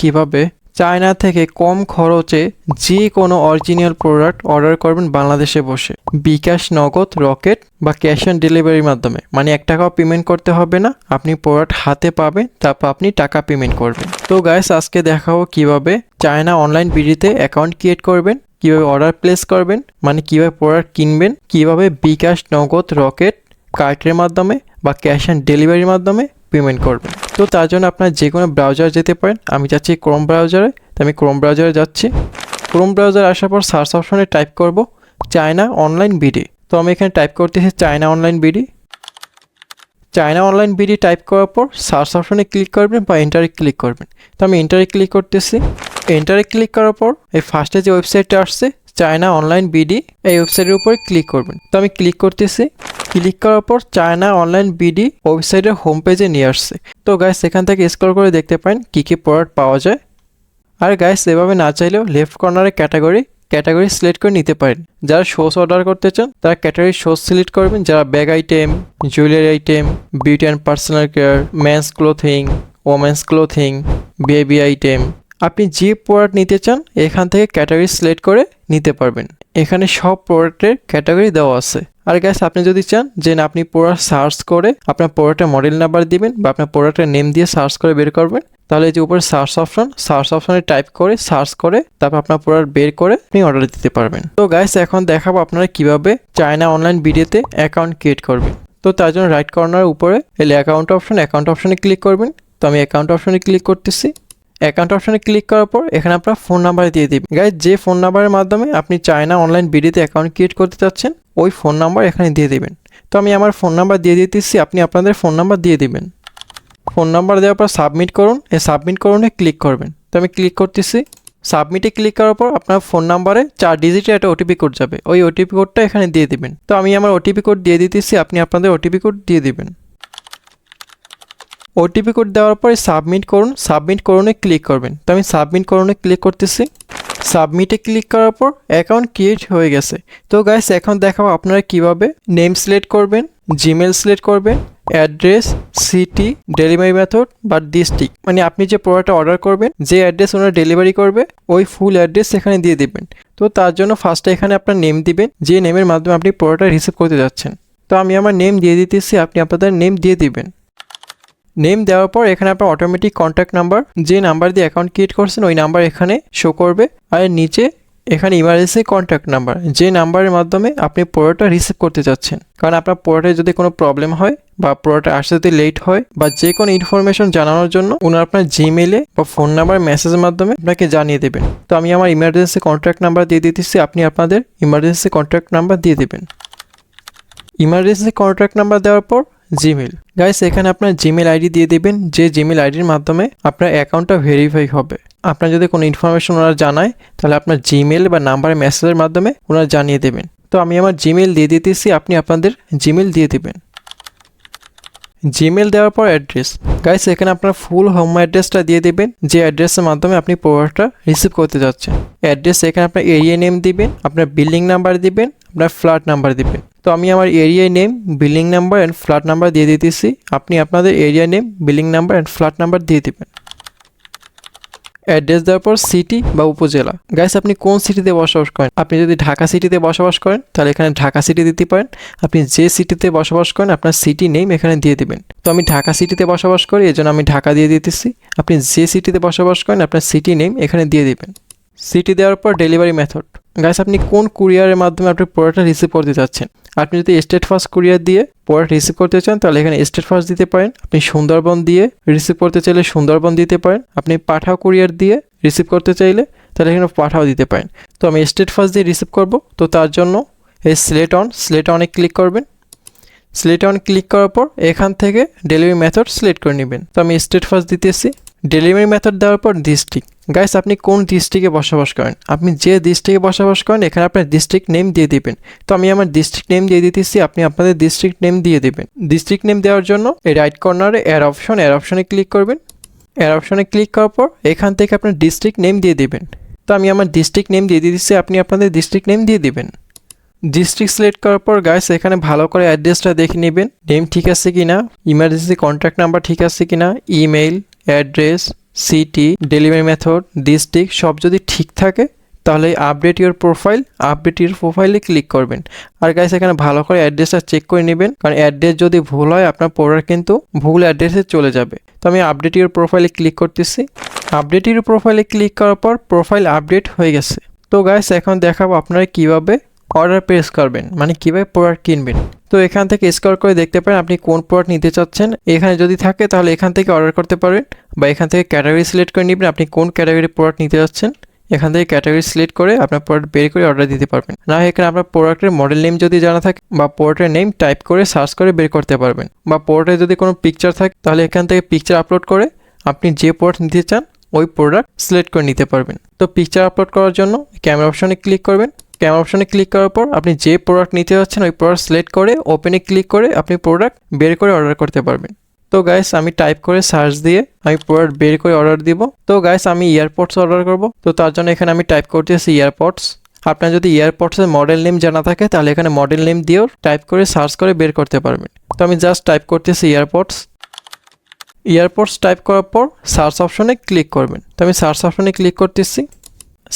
কীভাবে? চায়না থেকে কম খরচে যে কোনো অরিজিনাল প্রোডাক্ট অর্ডার করবেন বাংলাদেশে বসে। বিকাশ নগদ, রকেট বা ক্যাশ অন ডেলিভারির মাধ্যমে। মানে এক টাকাও পেমেন্ট করতে হবে না। আপনি প্রোডাক্ট হাতে পাবেন, তারপর আপনি টাকা পেমেন্ট করবেন। তো গাইস আজকে দেখাবো কীভাবে চায়না অনলাইন বিডিতে অ্যাকাউন্ট ক্রিয়েট করবেন, কীভাবে অর্ডার প্লেস করবেন মানে কীভাবে প্রোডাক্ট কিনবেন, কীভাবে বিকাশ নগদ, রকেট কার্টের মাধ্যমে বা ক্যাশ অন ডেলিভারির মাধ্যমে পেমেন্ট করবেন। তো তার জন্য আপনার যে কোনো ব্রাউজার যেতে পারেন। আমি যাচ্ছি ক্রোম ব্রাউজারে তো আমি ক্রোম ব্রাউজারে যাচ্ছি। ক্রোম ব্রাউজার আসার পর সার্চ অপশনে টাইপ করব চায়না অনলাইন বিডি তো আমি এখানে টাইপ করতেছি China online BD China online BD type করার পর সার্চ অপশনে ক্লিক করবেন বা এন্টারে ক্লিক করবেন। তো আমি এন্টারে ক্লিক করতেছি। এন্টারে ক্লিক করার পর এই ফার্স্টে যে ওয়েবসাইটটা আসছে চায়না অনলাইন বিডি এই ওয়েবসাইটের উপরে ক্লিক করবেন। তো আমি ক্লিক করতেছি। ক্লিক করার পর চায়না অনলাইন বিডি ওয়েবসাইটের হোম পেজে নিয়ে আসছে। তো গাইস সেখান থেকে স্ক্রল করে দেখতে পারেন কী কী প্রোডাক্ট পাওয়া যায়। আর গাইস এভাবে না চাইলেও লেফট কর্নারে ক্যাটাগরি ক্যাটাগরি সিলেক্ট করে নিতে পারেন। যারা শোস অর্ডার করতে চান, তারা ক্যাটাগরি শোস সিলেক্ট করবেন। যারা bag item jewellery item beauty and personal care men's clothing women's clothing baby item আপনি যে প্রোডাক্ট নিতে চান, এখান থেকে ক্যাটাগরি সিলেক্ট করে নিতে পারবেন। এখানে সব প্রোডাক্টের ক্যাটাগরি দেওয়া আছে। আর গ্যাস আপনি যদি চান, যে আপনি প্রোডাক্ট সার্চ করে আপনার প্রোডাক্টের মডেল নাম্বার দিবেন বা আপনার প্রোডাক্টের নেম দিয়ে সার্চ করে বের করবেন, তাহলে এই যে উপরে সার্চ অপশন সার্চ অপশনে টাইপ করে সার্চ করে তারপর আপনার প্রোডাক্ট বের করে আপনি অর্ডার দিতে পারবেন। তো গাইস এখন দেখাবো আপনারা কীভাবে চায়না অনলাইন ভিডিওতে অ্যাকাউন্ট ক্রিয়েট করবেন। তো তার জন্য রাইট কর্নার উপরে এলে অ্যাকাউন্ট অপশন অ্যাকাউন্ট অপশনে ক্লিক করবেন। তো আমি অ্যাকাউন্ট অপশনে ক্লিক করতেছি। অ্যাকাউন্ট অপশনে ক্লিক করার পর এখানে আপনার ফোন নাম্বার দিয়ে দিবেন। গাইজ যে ফোন নাম্বারের মাধ্যমে আপনি চায়না অনলাইন বিডিতে অ্যাকাউন্ট ক্রিয়েট করতে চাচ্ছেন, ওই ফোন নাম্বার এখানে দিয়ে দিবেন। তো আমি আমার ফোন নাম্বার দিয়ে দিতেছি, আপনি আপনাদের ফোন নাম্বার দিয়ে দিবেন। ফোন নাম্বার দেওয়ার পর সাবমিট করুন এই সাবমিট করুনে ক্লিক করবেন। তো আমি ক্লিক করতেছি সাবমিটে ক্লিক করার পর আপনার ফোন নাম্বারে চার ডিজিটের একটা ওটিপি কোড যাবে। ওই ওটিপি কোডটা এখানে দিয়ে দিবেন। তো আমি আমার ওটিপি কোড দিয়ে দিতেছি, আপনি আপনাদের ওটিপি কোড দিয়ে দিবেন। ওটিপি কোড দেওয়ার পরে সাবমিট করুন। সাবমিট করুনে ক্লিক করবেন। তো আমি সাবমিট করুনে ক্লিক করতেছি। সাবমিটে ক্লিক করার পর অ্যাকাউন্ট ক্রিয়েট হয়ে গেছে। তো গাইস এখন দেখাবো আপনারা কীভাবে নেম সিলেক্ট করবেন জিমেল সিলেক্ট করবেন অ্যাড্রেস সিটি ডেলিভারি মেথড বা ডিস্ট্রিক্ট মানে আপনি যে প্রোডাক্টটা অর্ডার করবেন, যে অ্যাড্রেস ওনারা ডেলিভারি করবে, ওই ফুল অ্যাড্রেস এখানে দিয়ে দিবেন। তো তার জন্য ফার্স্টে এখানে আপনার নেম দিবেন, যে নেমের মাধ্যমে আপনি প্রোডাক্টটা রিসিভ করতে যাচ্ছেন। তো আমি আমার নেম দিয়ে দিতেছি, আপনি আপনাদের নেম দিয়ে দিবেন। নেম দেওয়ার পর এখানে আপনার অটোমেটিক কন্ট্যাক্ট নাম্বার যে নাম্বার দিয়ে অ্যাকাউন্ট ক্রিয়েট করছেন, ওই নাম্বার এখানে শো করবে। আর নিচে এখানে ইমার্জেন্সি কন্ট্যাক্ট নাম্বার যে নাম্বারের মাধ্যমে আপনি প্রোডাক্টটা রিসিভ করতে চাচ্ছেন। কারণ আপনার প্রোডাক্টে যদি কোনো প্রবলেম হয় বা প্রোডাক্ট আসতে যদি লেট হয় বা যে কোনো ইনফরমেশন জানানোর জন্য ওনার আপনার জিমেলে বা ফোন নাম্বার মেসেজের মাধ্যমে আপনাকে জানিয়ে দেবেন। তো আমি আমার ইমার্জেন্সি কন্ট্যাক্ট নাম্বার দিয়ে দিতেছি, আপনি আপনাদের ইমার্জেন্সি কন্ট্যাক্ট নাম্বার দিয়ে দেবেন। ইমার্জেন্সি কন্ট্যাক্ট নাম্বার দেওয়ার পর জিমেল গাইস এখানে আপনার জিমেল আইডি দিয়ে দেবেন, যে জিমেল আইডির মাধ্যমে আপনার অ্যাকাউন্টটা ভেরিফাই হবে। আপনার যদি কোনো ইনফরমেশন ওনারা জানায়, তাহলে আপনার জিমেল বা নাম্বারের মেসেজের মাধ্যমে ওনারা জানিয়ে দেবেন। তো আমি আমার জিমেল দিয়ে দিতেছি, আপনি আপনাদের জিমেল দিয়ে দেবেন। জিমেল দেওয়ার পর অ্যাড্রেস। গাইস এখানে আপনার ফুল হোম অ্যাড্রেসটা দিয়ে দেবেন, যে অ্যাড্রেসের মাধ্যমে আপনি প্রোডাক্টটা রিসিভ করতে যাচ্ছেন। অ্যাড্রেস এখানে আপনার এরিয়া নেম দিবেন, আপনার বিল্ডিং নাম্বার দিবেন, আপনার ফ্ল্যাট নাম্বার দিবেন। তো আমি আমার area name building number and flat number দিয়ে দিতেছি। আপনি আপনাদের area name building number and flat number দিয়ে দিবেন। অ্যাড্রেস দেওয়ার পর সিটি বা উপজেলা। গাইস আপনি কোন সিটিতে বসবাস করেন? আপনি যদি ঢাকা সিটিতে বসবাস করেন, তাহলে এখানে ঢাকা সিটি দিতে পারেন। আপনি যে সিটিতে বসবাস করেন, আপনার সিটি নেম এখানে দিয়ে দিবেন। তো আমি ঢাকা সিটিতে বসবাস করি, এজন্য আমি ঢাকা দিয়ে দিতেছি। আপনি যে সিটিতে বসবাস করেন, আপনার সিটি নেম এখানে দিয়ে দিবেন। সিটি দেওয়ার পর ডেলিভারি মেথড গাইস আপনি কোন কুরিয়ারের মাধ্যমে আপনি প্রোডাক্টটা রিসিভ করতে চাচ্ছেন আপনি যদি স্টেট ফার্স্ট কুরিয়ার দিয়ে প্রোডাক্ট রিসিভ করতে চান, তাহলে এখানে স্টেট ফার্স্ট দিতে পারেন। আপনি সুন্দরবন দিয়ে রিসিভ করতে চাইলে সুন্দরবন দিতে পারেন। আপনি পাঠাও কুরিয়ার দিয়ে রিসিভ করতে চাইলে, তাহলে এখানে পাঠাও দিতে পারেন। তো আমি স্টেট ফার্স্ট দিয়ে রিসিভ করব। তো তার জন্য এই স্লেট অন স্লেট অনে ক্লিক করবেন। সিলেক্ট অন ক্লিক করার পর এখান থেকে ডেলিভারি মেথড সিলেক্ট করে নেবেন। তো আমি স্টেট ফার্স্ট দিতেছি। ডেলিভারি মেথড দেওয়ার পর ডিস্ট্রিক্ট গাইস আপনি কোন ডিস্ট্রিক্টে বসবাস করেন? আপনি যে ডিস্ট্রিক্টে বসবাস করেন, এখানে আপনার ডিস্ট্রিক্ট নেম দিয়ে দিবেন। তো আমি আমার ডিস্ট্রিক্ট নেম দিয়ে দিতেছি, আপনি আপনাদের ডিস্ট্রিক্ট নেম দিয়ে দিবেন। ডিস্ট্রিক্ট নেম দেওয়ার জন্য এই রাইট কর্নারে এর অপশন এর অপশনে ক্লিক করবেন। এর অপশনে ক্লিক করার পর এখান থেকে আপনার ডিস্ট্রিক্ট নেম দিয়ে দিবেন। তো আমি আমার ডিস্ট্রিক্ট নেম দিয়ে দিতেছি, আপনি আপনাদের ডিস্ট্রিক্ট নেম দিয়ে দিবেন। ডিস্ট্রিক্ট সিলেক্ট করার পর গাইস এখানে ভালো করে অ্যাড্রেসটা দেখে নেবেন। নেম ঠিক আছে কি না ইমার্জেন্সি কন্ট্যাক্ট নাম্বার ঠিক আছে কি না email address city delivery method, district, সব যদি ঠিক থাকে, তাহলে update your profile, update your প্রোফাইলে ক্লিক করবেন। আর গাইস এখানে ভালো করে অ্যাড্রেসটা চেক করে নেবেন, কারণ অ্যাড্রেস যদি ভুল হয়, আপনার প্রোডাক্ট কিন্তু ভুল অ্যাড্রেসে চলে যাবে। তো আমি আপডেট ইউর প্রোফাইলে ক্লিক করতেছি। আপডেট ইউর প্রোফাইলে ক্লিক করার পর প্রোফাইল আপডেট হয়ে গেছে। তো গাইস এখন দেখাবো আপনারা কীভাবে অর্ডার প্রেস করবেন মানে কীভাবে প্রোডাক্ট কিনবেন। তো এখান থেকে স্কোর করে দেখতে পারেন আপনি কোন প্রোডাক্ট নিতে চাচ্ছেন। এখানে যদি থাকে তাহলে এখান থেকে অর্ডার করতে পারেন বা এখান থেকে ক্যাটাগরি সিলেক্ট করে নেবেন আপনি কোন ক্যাটাগরির প্রোডাক্ট নিতে চাচ্ছেন। এখান থেকে ক্যাটাগরি সিলেক্ট করে আপনার প্রোডাক্ট বের করে অর্ডার দিতে পারবেন। না এখানে আপনার প্রোডাক্টের মডেল নেম যদি জানা থাকে বা প্রোডাক্টের নেম টাইপ করে সার্চ করে বের করতে পারবেন। বা প্রোডাক্টে যদি কোনো পিকচার থাকে তাহলে এখান থেকে পিকচার আপলোড করে আপনি যে প্রোডাক্ট নিতে চান ওই প্রোডাক্ট সিলেক্ট করে নিতে পারবেন। তো পিকচার আপলোড করার জন্য ক্যামেরা অপশনে ক্লিক করবেন। ক্যামেরা অপশনে ক্লিক করার পর আপনি যে প্রোডাক্ট নিতে যাচ্ছেন, ওই প্রোডাক্ট সিলেক্ট করে ওপেনে ক্লিক করে আপনি প্রোডাক্ট বের করে অর্ডার করতে পারবেন। তো গাইস আমি টাইপ করে সার্চ দিয়ে আমি প্রোডাক্ট বের করে অর্ডার দিব। তো গাইস আমি ইয়ারপডস অর্ডার করব। তো তার জন্য এখানে আমি টাইপ করতেছি ইয়ারপডস আপনার যদি ইয়ারপডসের মডেল নেম জানা থাকে, তাহলে এখানে মডেল নেম দিয়েও টাইপ করে সার্চ করে বের করতে পারবেন। তো আমি জাস্ট টাইপ করতেছি ইয়ারপডস ইয়ারপডস টাইপ করার পর সার্চ অপশনে ক্লিক করবেন। তো আমি সার্চ অপশনে ক্লিক করতেছি।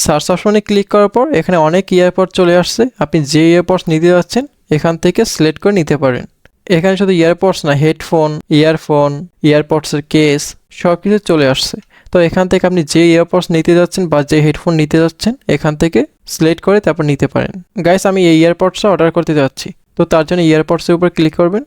সার্চ অপশনে ক্লিক করার পর এখানে অনেক ইয়ারপড চলে আসছে। আপনি যে ইয়ারপডস নিতে যাচ্ছেন, এখান থেকে সিলেক্ট করে নিতে পারেন। এখানে শুধু ইয়ারপডস না হেডফোন ইয়ারফোন ইয়ারপডসের কেস সব কিছু চলে আসছে। তো এখান থেকে আপনি যে ইয়ারপডস নিতে যাচ্ছেন বা যে হেডফোন নিতে যাচ্ছেন, এখান থেকে সিলেক্ট করে তারপর নিতে পারেন। গাইস আমি এই ইয়ারপডসটা অর্ডার করতে যাচ্ছি। তো তার জন্য ইয়ারপডসের উপর ক্লিক করবেন।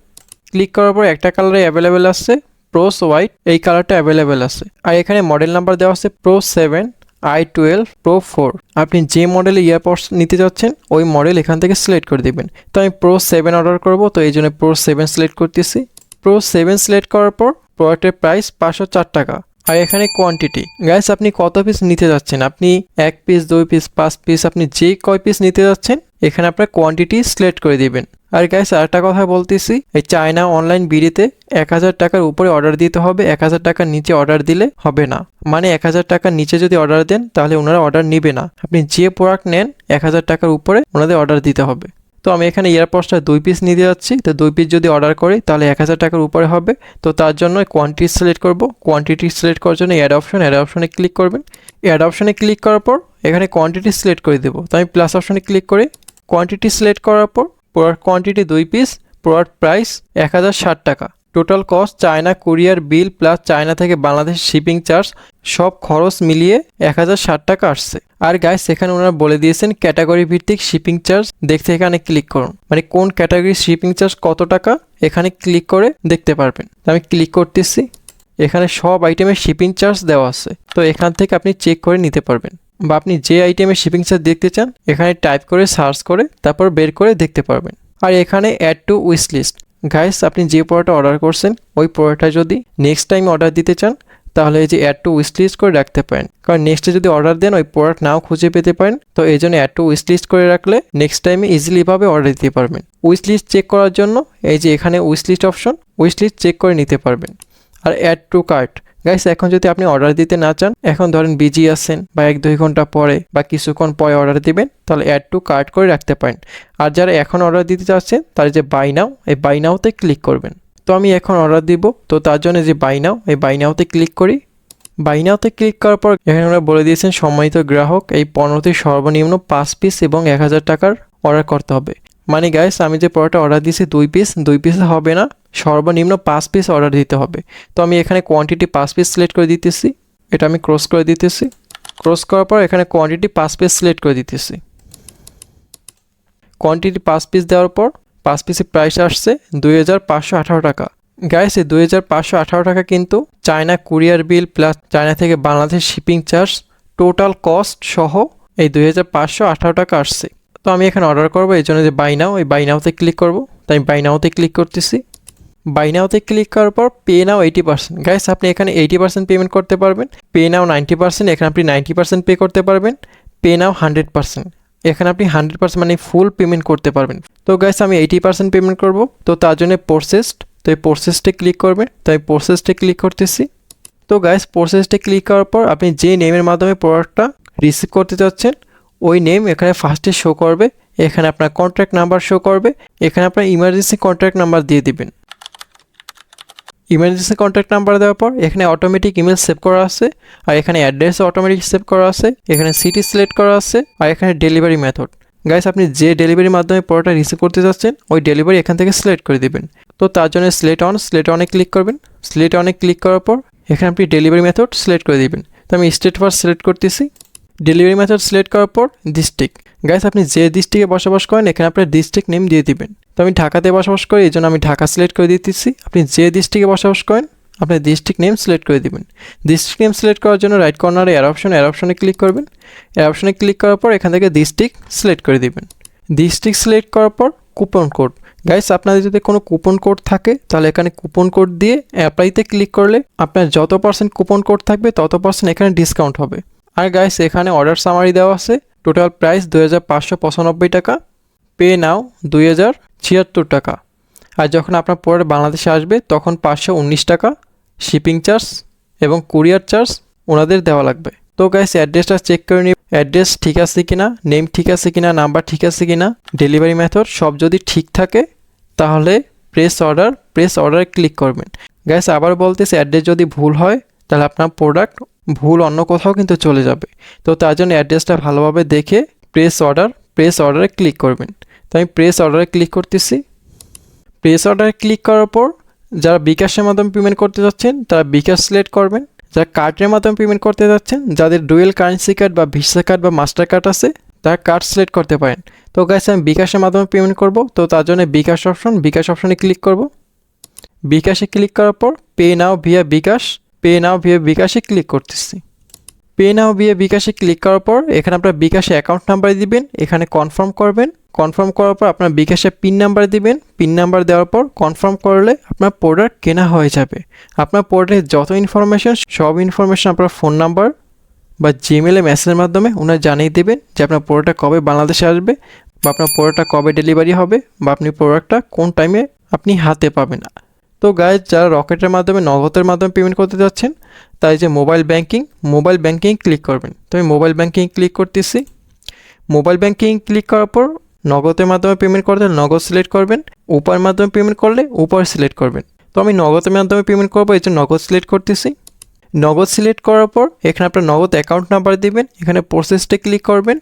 ক্লিক করার পর একটা কালারে অ্যাভেলেবেল আসছে প্রোস হোয়াইট এই কালারটা অ্যাভেলেবেল আছে আর এখানে মডেল নাম্বার দেওয়া আছে pro seven I twelve pro four আপনি যে মডেলে ইয়ারপডস নিতে যাচ্ছেন, ওই মডেল এখান থেকে সিলেক্ট করে দেবেন। তো আমি প্রো সেভেন অর্ডার করব, তো এই জন্য প্রো সেভেন সিলেক্ট করতেছি। প্রো সেভেন সিলেক্ট করার পর প্রোডাক্টের প্রাইস পাঁচশো চার টাকা। আর এখানে কোয়ান্টিটি গ্যাস আপনি কত পিস নিতে যাচ্ছেন? আপনি এক পিস দুই পিস পাঁচ পিস আপনি যে কয় পিস নিতে যাচ্ছেন, এখানে আপনার কোয়ান্টিটি সিলেক্ট করে দিবেন। আর গ্যাস আরেকটা কথা বলতেছি, এই চায়না অনলাইন বিডিতে এক হাজার টাকার উপরে অর্ডার দিতে হবে, এক হাজার টাকার নিচে অর্ডার দিলে হবে না। মানে এক হাজার টাকার নিচে যদি অর্ডার দেন, তাহলে ওনারা অর্ডার নিবে না। আপনি যে প্রোডাক্ট নেন, এক হাজার টাকার উপরে ওনাদের অর্ডার দিতে হবে। তো আমি এখানে ইয়ারপডসটা দুই পিস নিতে যাচ্ছি। তো দুই পিস যদি অর্ডার করি, তাহলে এক হাজার টাকার উপরে হবে। তো তার জন্য কোয়ান্টিটি সিলেক্ট করব। কোয়ান্টিটি সিলেক্ট করার জন্য অ্যাড অপশন অ্যাড অপশনে ক্লিক করবেন। অ্যাড অপশনে ক্লিক করার পর, এখানে কোয়ান্টিটি সিলেক্ট করে দেবো। তো আমি প্লাস অপশনে ক্লিক করে কোয়ান্টিটি সিলেক্ট করার পর প্রোডাক্ট কোয়ান্টিটি দুই পিস প্রোডাক্ট প্রাইস এক হাজার ষাট টাকা। Total cost China courier bill plus China থেকে বাংলাদেশ শিপিং চার্জ সব খরচ মিলিয়ে এক হাজার ষাট টাকা আসছে। আর গাইস এখানে ওনারা বলে দিয়েছেন ক্যাটাগরি ভিত্তিক শিপিং চার্জ দেখতে এখানে ক্লিক করুন। মানে কোন ক্যাটাগরি শিপিং চার্জ কত টাকা, এখানে ক্লিক করে দেখতে পারবেন। আমি ক্লিক করতেছি। এখানে সব আইটেমের শিপিং চার্জ দেওয়া আছে। তো এখান থেকে আপনি চেক করে নিতে পারবেন। বা আপনি যে আইটেমের শিপিং চার্জ দেখতে চান, এখানে টাইপ করে সার্চ করে, তারপর বের করে দেখতে পারবেন। আর এখানে add to wish list guys আপনি যে প্রোডাক্টটা অর্ডার করছেন, ওই প্রোডাক্টটা যদি নেক্সট টাইম অর্ডার দিতে চান, তাহলে এই যে অ্যাড টু উইশ লিস্ট করে রাখতে পারেন। কারণ নেক্সটে যদি অর্ডার দেন, ওই প্রোডাক্ট নাও খুঁজে পেতে পারেন। তো এই জন্য অ্যাড টু উইশ লিস্ট করে রাখলে নেক্সট টাইমে ইজিলিভাবে অর্ডার দিতে পারবেন। উইশ লিস্ট চেক করার জন্য এই যে এখানে wish list option wish list check করে নিতে পারবেন। আর অ্যাড টু কার্ট গাইস এখন যদি আপনি অর্ডার দিতে না চান, এখন ধরেন বিজি আছেন বা এক দুই ঘণ্টা পরে বা কিছুক্ষণ পরে অর্ডার দিবেন, তাহলে অ্যাড টু কার্ট করে রাখতে পারেন। আর যারা এখন অর্ডার দিতে চাচ্ছেন, তার যে বাই নাও এই বাই নাওতে ক্লিক করবেন। তো আমি এখন অর্ডার দিব, তো তার জন্য যে বাই নাও এই বাই নাওতে ক্লিক করি। বাই নাওতে ক্লিক করার পর, এখানে ওরা বলে দিয়েছেন সম্মানিত গ্রাহক, এই পণ্যটি সর্বনিম্ন পাঁচ পিস এবং এক হাজার টাকার অর্ডার করতে হবে। মানে গাইস আমি যে পরোটা অর্ডার দিয়েছি দুই পিস দুই পিস হবে না, সর্বনিম্ন পাঁচ পিস অর্ডার দিতে হবে। তো আমি এখানে কোয়ান্টিটি পাঁচ পিস সিলেক্ট করে দিতেছি, এটা আমি ক্রস করে দিতেছি। ক্রস করার পর এখানে কোয়ান্টিটি পাঁচ পিস সিলেক্ট করে দিতেছি। কোয়ান্টিটি পাঁচ পিস দেওয়ার পর পাঁচ পিসের প্রাইস আসছে দুই হাজার পাঁচশো আঠারো টাকা। গাইস এই দুই হাজার পাঁচশো আঠারো টাকা কিন্তু China courier bill plus China থেকে Bangladesh shipping charge total cost সহ এই দুই হাজার পাঁচশো আঠারো টাকা আসছে। তো আমি এখানে অর্ডার করব, এই জন্য যে বাই নাও এই বাই নাওতে ক্লিক করব। তাই আমি বাই নাওতে ক্লিক করতেছি। বাই নাওতে ক্লিক করার পর pay now eighty percent guys আপনি এখানে এইটি পার্সেন্ট পেমেন্ট করতে পারবেন। পে নাও নাইনটি পার্সেন্ট এখানে আপনি নাইনটি পার্সেন্ট পে করতে পারবেন। পে নাও হান্ড্রেড পার্সেন্ট এখানে আপনি হান্ড্রেড পার্সেন্ট মানে ফুল পেমেন্ট করতে পারবেন। তো গাইস আমি এইটি পার্সেন্ট পেমেন্ট করব। তো তার জন্য প্রসেসড তো এই প্রসেসটে ক্লিক করবেন। তো আমি প্রসেসটে ক্লিক করতেছি। তো গাইস প্রসেসটে ক্লিক করার পর আপনি যে নেমের মাধ্যমে প্রোডাক্টটা রিসিভ করতে চাচ্ছেন ওই নেম এখানে ফার্স্টে শো করবে, এখানে আপনার কন্ট্যাক্ট নাম্বার শো করবে, এখানে আপনার ইমার্জেন্সি কন্ট্যাক্ট নাম্বার দিয়ে দিবেন। ইমার্জেন্সি কন্ট্যাক্ট নাম্বার দেওয়ার পর এখানে অটোমেটিক ইমেল সেভ করা আছে, আর এখানে অ্যাড্রেসও অটোমেটিক সেভ করা আছে, এখানে সিটি সিলেক্ট করা আছে, আর এখানে ডেলিভারি মেথড গাইস আপনি যে ডেলিভারির মাধ্যমে প্রোডাক্টটা রিসিভ করতে যাচ্ছেন, ওই ডেলিভারি এখান থেকে সিলেক্ট করে দিবেন। তো তার জন্য সিলেক্ট অন সিলেক্ট অনে ক্লিক করবেন। সিলেক্ট অনে ক্লিক করার পর এখানে আপনি ডেলিভারি মেথড সিলেক্ট করে দিবেন। তো আমি স্টেট ফার্স্ট সিলেক্ট করতেছি। ডেলিভারি মেথড সিলেক্ট করার পর ডিস্ট্রিক্ট গাইস আপনি যে ডিস্ট্রিক্টে বসবাস করেন, এখানে আপনার ডিস্ট্রিক্ট নেম দিয়ে দিবেন। তো আমি ঢাকাতে বসবাস করি, এই জন্য আমি ঢাকা সিলেক্ট করে দিতেছি। আপনি যে ডিস্ট্রিক্টে বসবাস করেন আপনার ডিস্ট্রিক্ট নেম সিলেক্ট করে দিবেন। ডিস্ট্রিক্ট নেম সিলেক্ট করার জন্য রাইট কর্নারে এর অপশন এর অপশনে ক্লিক করবেন। এর অপশনে ক্লিক করার পর এখান থেকে ডিস্ট্রিক্ট সিলেক্ট করে দিবেন। ডিস্ট্রিক্ট সিলেক্ট করার পর কুপন কোড গাইস আপনাদের যদি কোনো কুপন কোড থাকে, তাহলে এখানে কুপন কোড দিয়ে অ্যাপ্লাইতে ক্লিক করলে আপনার যত পার্সেন্ট কুপন কোড থাকবে, তত পার্সেন্ট এখানে ডিসকাউন্ট হবে। আর গাইস এখানে অর্ডার সামারি দেওয়া আছে। টোটাল প্রাইস দুই হাজার পাঁচশো পঁচানব্বই টাকা। পে নাও দুই হাজার ছিয়াত্তর টাকা। আর যখন আপনার পরে বাংলাদেশে আসবে, তখন পাঁচশো উনিশ টাকা। শিপিং চার্জ এবং কুরিয়ার চার্জ ওনাদের দেওয়া লাগবে। তো গাইস অ্যাড্রেসটা চেক করে নিই অ্যাড্রেস ঠিক আছে কিনা নেম ঠিক আছে কিনা নাম্বার ঠিক আছে কিনা ডেলিভারি মেথড সব যদি ঠিক থাকে, তাহলে প্রেস অর্ডার প্রেস অর্ডারে ক্লিক করবেন। গ্যাস আবার বলতেছে অ্যাড্রেস যদি ভুল হয়, তাহলে আপনার প্রোডাক্ট ভুল অন্য কোথাও কিন্তু চলে যাবে। তো তার জন্য অ্যাড্রেসটা ভালোভাবে দেখে প্রেস অর্ডার প্রেস অর্ডারে ক্লিক করবেন। তো আমি প্রেস অর্ডারে ক্লিক করতেছি। প্রেস অর্ডারে ক্লিক করার পর যারা বিকাশের মাধ্যমে পেমেন্ট করতে যাচ্ছেন, তারা বিকাশ সিলেক্ট করবেন। যারা কার্ডের মাধ্যমে পেমেন্ট করতে যাচ্ছেন, যাদের ডুয়েল কারেন্সি কার্ড বা ভিসা কার্ড বা মাস্টার কার্ড আছে, তারা কার্ড সিলেক্ট করতে পারেন। তো গাইস আমি বিকাশের মাধ্যমে পেমেন্ট করব। তো তার জন্য বিকাশ অপশন বিকাশ অপশনে ক্লিক করব। বিকাশে ক্লিক করার পর pay now via bKash. Pay now via বিকাশে ক্লিক করতেছি। পে নাও ভিয়া বিকাশে ক্লিক করার পর এখানে আপনার বিকাশে অ্যাকাউন্ট নাম্বার দিবেন, এখানে কনফার্ম করবেন। কনফার্ম করার পর আপনার বিকাশে পিন নাম্বার দিবেন। পিন নাম্বার দেওয়ার পর কনফার্ম করলে আপনার প্রোডাক্ট কেনা হয়ে যাবে। আপনার প্রোডাক্টের যত ইনফরমেশন সব ইনফরমেশন আপনার ফোন নাম্বার বা জিমেলে মেসেজের মাধ্যমে ওনারা জানিয়ে দেবেন যে আপনার প্রোডাক্টটা কবে বাংলাদেশে আসবে বা আপনার প্রোডাক্টটা কবে ডেলিভারি হবে বা আপনি প্রোডাক্টটা কোন টাইমে আপনি হাতে পাবেন। তো গায়ে যারা রকেটের মাধ্যমে, নগদের মাধ্যমে পেমেন্ট করতে যাচ্ছেন, তাই যে mobile banking mobile banking click করবেন। তো আমি মোবাইল ব্যাংকিং ক্লিক করতেছি। মোবাইল ব্যাংকিং ক্লিক করার পর, নগদের মাধ্যমে পেমেন্ট করতে হলে নগদ সিলেক্ট করবেন। উপার মাধ্যমে পেমেন্ট করলে উপার সিলেক্ট করবেন। তো আমি নগদের মাধ্যমে পেমেন্ট করব, এই জন্য নগদ সিলেক্ট করতেছি। নগদ সিলেক্ট করার পর, এখানে আপনার নগদ অ্যাকাউন্ট নাম্বার দিবেন, এখানে প্রসেসটা ক্লিক করবেন।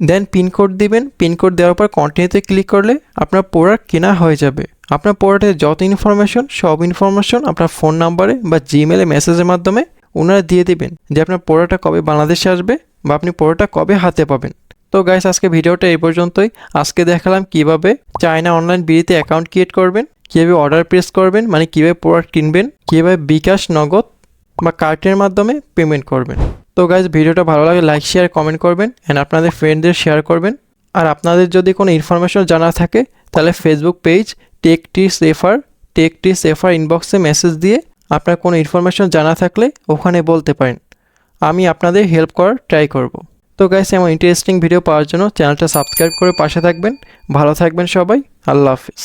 দেন পিনকোড দিবেন। পিনকোড দেওয়ার পর কন্টিনিউতে ক্লিক করলে আপনার প্রোডাক্ট কেনা হয়ে যাবে। আপনার প্রোডাক্টের যত ইনফরমেশন সব ইনফরমেশন আপনার ফোন নাম্বারে বা জিমেলে মেসেজের মাধ্যমে ওনারা দিয়ে দেবেন যে আপনার প্রোডাক্টটা কবে বাংলাদেশে আসবে বা আপনি প্রোডাক্টটা কবে হাতে পাবেন। তো গাইস আজকে ভিডিওটা এই পর্যন্তই। আজকে দেখালাম কীভাবে চায়না অনলাইন বিড়িতে অ্যাকাউন্ট ক্রিয়েট করবেন, কীভাবে অর্ডার প্রেস করবেন মানে কীভাবে প্রোডাক্ট কিনবেন, কীভাবে বিকাশ, নগদ বা কার্টের মাধ্যমে পেমেন্ট করবেন। তো গাইজ ভিডিওটা ভালো লাগে লাইক শেয়ার কমেন্ট করবেন অ্যান্ড আপনাদের ফ্রেন্ডদের শেয়ার করবেন। আর আপনাদের যদি কোনো ইনফরমেশন জানা থাকে, তাহলে ফেসবুক পেজ টেক টিস এফার টেক টিস এফার ইনবক্সে মেসেজ দিয়ে আপনার কোনো ইনফরমেশন জানা থাকলে ওখানে বলতে পারেন। আমি আপনাদের হেল্প করার ট্রাই করব। তো গাইস এমন ইন্টারেস্টিং ভিডিও পাওয়ার জন্য চ্যানেলটা সাবস্ক্রাইব করে পাশে থাকবেন। ভালো থাকবেন সবাই, আল্লাহ হাফিজ।